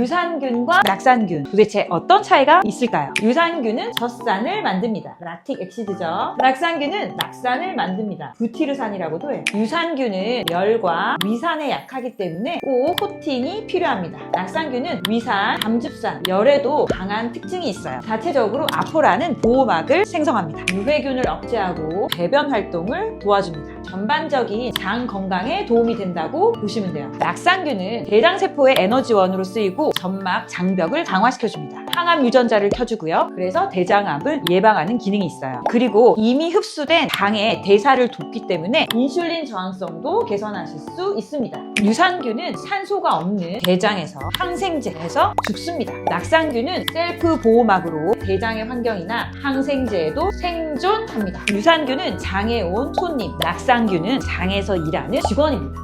유산균과 낙산균 도대체 어떤 차이가 있을까요? 유산균은 젖산을 만듭니다. 락틱 엑시드죠. 낙산균은 낙산을 만듭니다. 부티르산이라고도 해요. 유산균은 열과 위산에 약하기 때문에 꼭 코팅이 필요합니다. 낙산균은 위산, 담즙산, 열에도 강한 특징이 있어요. 자체적으로 아포라는 보호막을 생성합니다. 유해균을 억제하고 배변 활동을 도와줍니다. 전반적인 장 건강에 도움이 된다고 보시면 돼요. 낙산균은 대장세포의 에너지원으로 쓰이고 점막, 장벽을 강화시켜줍니다. 항암 유전자를 켜주고요. 그래서 대장암을 예방하는 기능이 있어요. 그리고 이미 흡수된 당의 대사를 돕기 때문에 인슐린 저항성도 개선하실 수 있습니다. 유산균은 산소가 없는 대장에서 항생제해서 죽습니다. 낙산균은 셀프 보호막으로 대장의 환경이나 항생제에도 생존합니다. 유산균은 장에 온 손님, 낙산균은 장에서 일하는 직원입니다.